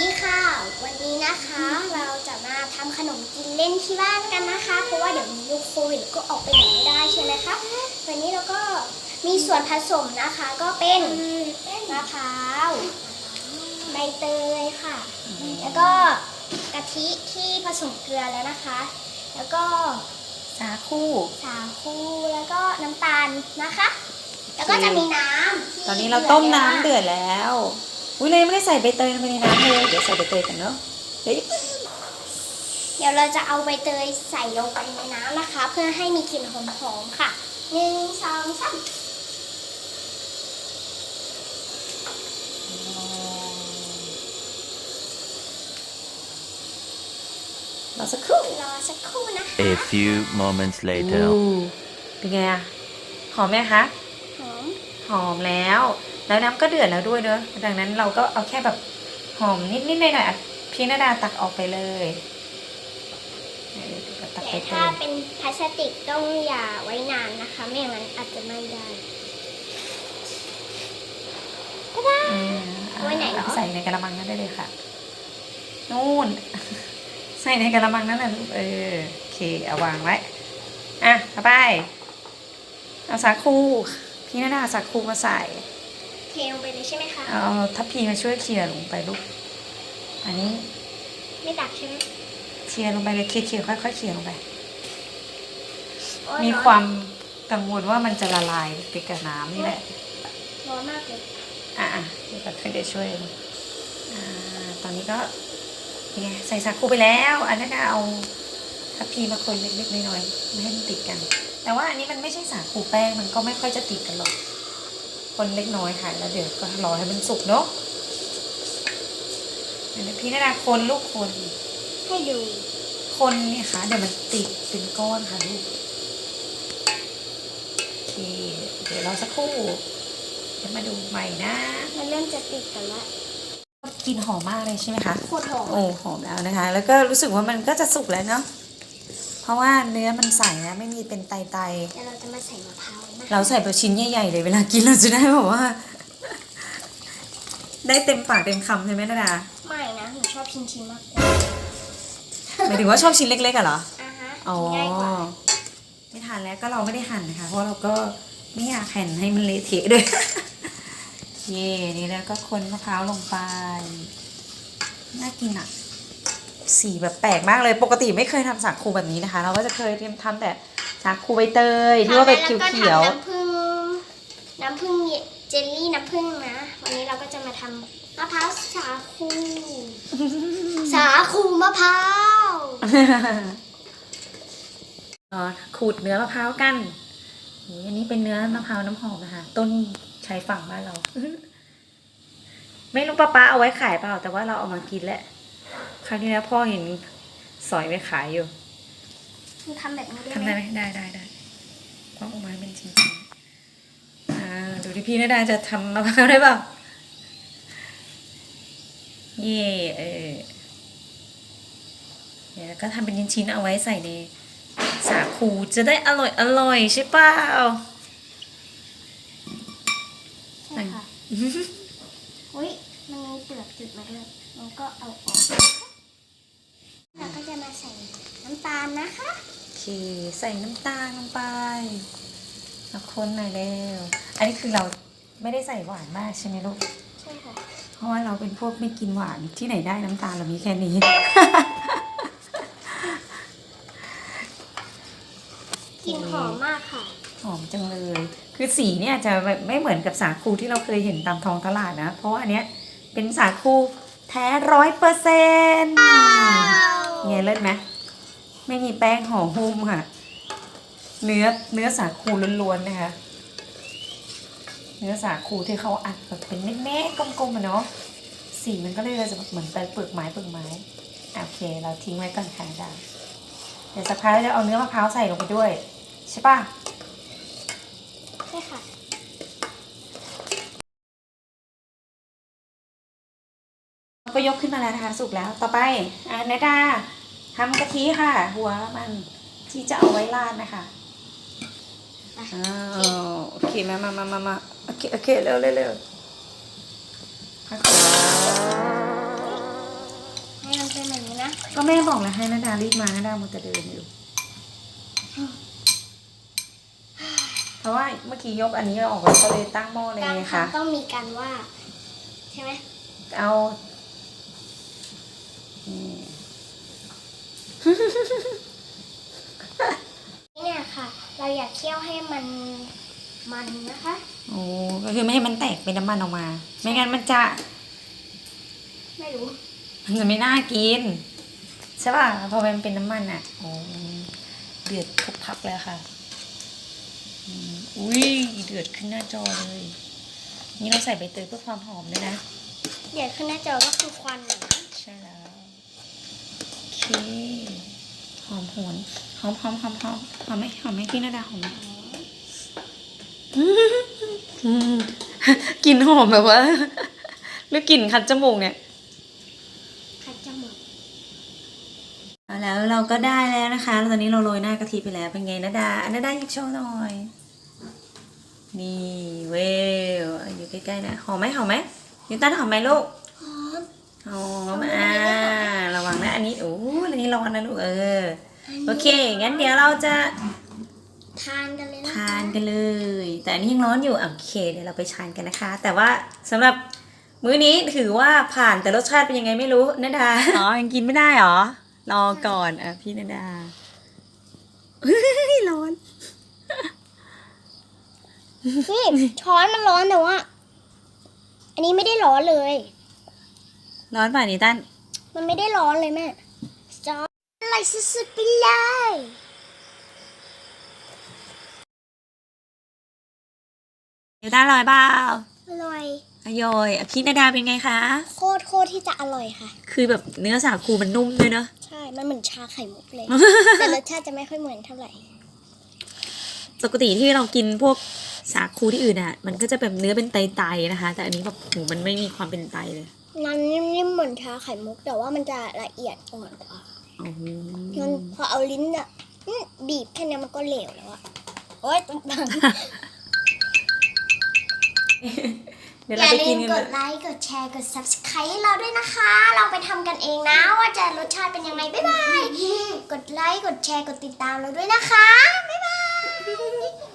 ดีค่ะ วันนี้นะคะเราจะมาทำขนมกินเล่นที่บ้านกันนะคะ เพราะว่าเดี๋ยวมียุคโควิดก็ออกไปไหนไม่ได้ใช่ไหมคะ วันนี้เราก็มีส่วนผสมนะคะก็เป็นมะพร้าวใบเตยค่ะ แล้วก็กะทิที่ผสมเกลือแล้วนะคะ แล้วก็สาคูสาคูแล้วก็น้ำตาลนะคะ แล้วก็จะมีน้ำที่ตอนนี้เราต้มน้ำเดือดแล้ว อุ้ยเลยงไม่ได้ใส่ใบเตยลงไปในน้ำเลยเดี๋ยวใส่ใบเตยกันเนาะเดี๋ยวเดี๋ยวเราจะเอาใบเตยใส่ลงไปในน้ำนะคะ เพื่อให้มีกลิ่นหอมๆค่ะหนึ่งสองสามรอสักครู่รอสักครู่นะคะ A few moments later. อู้เป็นไงอะหอมไหมคะ หอม หอมแล้ว แล้วน้ำก็เดือดแล้วด้วยเนอะดังนั้นเราก็เอาแค่แบบหอมนิดๆหน่อยๆอะพี่นาดาตักออกไปเลยเดี๋ยวตักไปแต่เลถ้ายเป็นพลาสติกต้องอย่าไว้นานนะคะ ไม่อย่างนั้นอาจจะไหม้ได้อืมเอาไว้ไหนเหรอใส่ในกระมังนั้นได้เลยค่ะ นู่น ใส่ในกระมังนั้นน่ะลูกเออโอเคเอาวางไว้ อะต่อไป เอาสาคูพี่นาดาเอาสาคูมาใส่ เทลงไปเลยใช่ไหมคะ เอาทัพพีมาช่วยเคลียร์ลงไปลูก อันนี้ไม่ตักใช่ไหมเคลียร์ลงไปเลยเคลียร์เคลียร์ค่อยๆเคลียร์ลงไป โอ๊ยมีร้อนความกังวลว่ามันจะละลายไปกับน้ำนี่แหละ ร้อนมากเลยอะอะเดี๋ยวก็เดี๋ยวช่วยอ่าตอนนี้ก็เป็นไงใส่สาคูไปแล้ว อันนั้นก็เอาทัพพีมาคนเล็กๆน้อยๆไม่ให้มันติดกัน แต่ว่าอันนี้มันไม่ใช่สาคูแป้งมันก็ไม่ค่อยจะติดกันหรอก คนเล็กน้อยค่ะแล้วเดี๋ยวก็รอให้มันสุกเนาะเดี๋ยวพี่นาดาคนลูกคนให้ดูคนเนี่ยค่ะเดี๋ยวมันติดเป็นก้อนค่ะลูกโอเคเดี๋ยวรอสักครู่เดี๋ยวมาดูใหม่นะ มันเริ่มจะติดกันละกลินหอมมากเลยใช่ไหมคะโคตรหอมโอ้หอมแล้วนะคะ แล้วก็รู้สึกว่ามันก็จะสุกแล้วเนาะ เพราะว่าเนื้อมันใสนะไม่มีเป็นไตไตเดี๋ยวเราจะมาใส่มะพร้าวนะคะๆเราใส่แบบชิ้นใหญ่ๆเลยเวลากินเราจะได้แบบว่า ได้เต็มปากเต็มคำใช่ไหมนาดาไม่นะหนูชอบชิ้นๆมากกว่าหมายถึงว่าชอบชิ้นเล็กๆอะเหรออ่าฮะอ๋อกินง่ายกว่าไม่ทานแล้วก็เราไม่ได้หั่นนะคะ เพราะเราก็ไม่อยากหั่นให้มันเละเทะด้วย เย่นี่แล้วก็คนมะพร้าวลงไปน่ากินอะ สีแบบแปลกมากเลยปกติไม่เคยทำสาคูแบบนี้นะคะ เราก็จะเคยทำแต่สาคูใบเตยที่ว่าแบบเขียวทำแล้วก็ทำน้ำผึ้งน้ำผึ้งเจลลี่น้ำผึ้งนะ วันนี้เราก็จะมาทำมะพร้าวสาคูสาคูมะพร้าวๆอ๋อขูดเนื้อมะพร้าวกันนี่อันนี้เป็นเนื้อมะพร้าวน้ำหอมนะคะต้นชายฝั่งบ้านเรา ไม่รู้ป้าป้าเอาไว้ขายเปล่า แต่ว่าเราเอามากินแหละ ครั้งที่แล้วพ่อเห็นสอยไว้ขายอยู่ทำแบบนี้ได้ทำไหมได้ไหมได้ได้ได้คว้างออกมาเป็นชิ้นๆอ่าดูที่พี่นาดาจะทำมะพร้าวได้เปล่าเย่เออเดี๋ยวก็ทำเป็นชิ้นๆเอาไว้ใส่ในสาคูจะได้อร่อยอร่อยใช่เปล่าใช่ค่ะอุ้ยมันมีเปลือกติดมาด้วยมันก็เอาออก เราก็จะมาใส่น้ำตาลนะคะโอเค ใส่น้ำตาลลงไปเอาคนหน่อยเร็ว อันนี้คือเราไม่ได้ใส่หวานมากใช่ไหมลูก ใช่ค่ะ เพราะว่าเราเป็นพวกไม่กินหวานที่ไหนได้น้ำตาลเรามีแค่นี้ กลิ่นหอมมากค่ะ หอมจังเลย คือสีเนี่ยจะแบบไม่เหมือนกับสาคูที่เราเคยเห็นตามท้องตลาดนะ เพราะว่าอันเนี้ยเป็นสาคูแท้ร้อยเปอร์เซ็นต์ ไงเลิศไหมไม่มีแป้งห่อหุ้มค่ะ เนื้อเนื้อสาคูล้วนๆนะคะ เนื้อสาคูที่เขาอัดแบบเป็นเม็ดๆกลมๆอะเนาะสีมันก็เลยจะเหมือนเป็นเปลือกไม้เปลือกไม้โอเค เราทิ้งไว้ก่อนค่ะดาเดี๋ยวสักพักเราจะเอาเนื้อมะพร้าวใส่ลงไปด้วย ใช่ปะ ใช่ค่ะ ก็ ยกขึ้นมาแล้วนะคะสุกแล้วต่อไปอ่าเนดาทำกะทิค่ะ หัวมันที่จะเอาไว้ราดนะคะอ้าวโอเคมามามามามาโอเคโอเคเร็วเร็วเร็วค่อยๆเป็นแบบนี้นะก็แม่บอกแล้วให้นาดารีบมานาดามันจะเดินอยู่เพราะว่าเมื่อกี้ยกอันนี้ออกแล้วก็เลยตั้งหม้อเลยการไงคะทำต้องมีการว่าดใช่ไหมเอานี่ เนี่ยค่ะ เราอยากเคี่ยวให้มันมันนะคะ โอ้ก็คือไม่ให้มันแตกเป็นน้ำมันออกมา ไม่งั้นมันจะ ไม่รู้ มันจะไม่น่ากินใช่ป่ะพอมันเป็นน้ำมันอะโอ้เดือดทุกพักแล้วค่ะอืมอุ้ยเดือดขึ้นหน้าจอเลย นี่เราใส่ใบเตยเพื่อความหอมด้วยนะ เดี๋ยวขึ้นหน้าจอก็คือควันนะใช่แล้วโอ เคหอมหวนหอมหอมหอมหอมหอมไหมหอมไหมพี่นาดาหอมไหมอืมกลิ่นหอมแบบว่าหรือกลิ่นคัดจมูกเนี่ยคัดจมูกเอาแล้วเราก็ได้แล้วนะคะแล้วตอนนี้เราโรยหน้ากะทิไปแล้วเป็นไงนาดาอันนาดาหยิบโชว์หน่อย นี่เวลอยู่ใกล้ๆนะหอมไหมหอมไหมนิวตันหอมไหมลูกหอมหอมอ่าระวังนะ อันนี้โอ้อันนี้ระวังนะลูกเออ โอเค งั้นเดี๋ยวเราจะทานกันเลยนะทานกันเลย แต่อันนี้ยังร้อนอยู่อะโอเค เดี๋ยวเราไปทานกันนะคะ แต่ว่าสำหรับมื้อนี้ถือว่าผ่านแต่รสชาติเป็นยังไงไม่รู้นาดาอ๋อยังกินไม่ได้หรอรอก่อนอะพี่นาดาเฮ้ยร้อนนี่ช้อนมันร้อนแต่ว่า อันนี้ไม่ได้ร้อนเลย ร้อนป่ะนี่ตั้น มันไม่ได้ร้อนเลยแม่จอนอะไรสุดๆไปเลยนิวตันอร่อยเปล่าอร่อย อร่อยอะพี่นาดาเป็นไงคะ โคตรโคตรที่จะอร่อยค่ะ คือแบบเนื้อสาคูมันนุ่มด้วยเนอะใช่ มันเหมือนชาไข่มุกเลย แต่รสชาติจะไม่ค่อยเหมือนเท่าไหร่ ปกติที่เรากินพวกสาคูที่อื่นอะ มันก็จะแบบเนื้อเป็นไตๆนะคะ แต่อันนี้แบบโหมันไม่มีความเป็นไตเลย มันนิ่มๆเหมือนชาไข่มุก แต่ว่ามันจะละเอียดอ่อนกว่าโอ้โหมันพอเอาลิ้นอะอื้อบีบแค่เนี้ยมันก็เหลวแล้วอะโอ๊ยตุ้มตังเดี๋ยวอเราย่าไปลืกินมกันกเลดยไลค์กดแชร์กด subscribe ให้เราด้วยนะคะเราไปทำกันเองนะ ว่าจะรสชาติเป็นยังไง บ๊ายบาย กดไลค์กดแชร์กดติดตามเราด้วยนะคะ บ๊ายบาย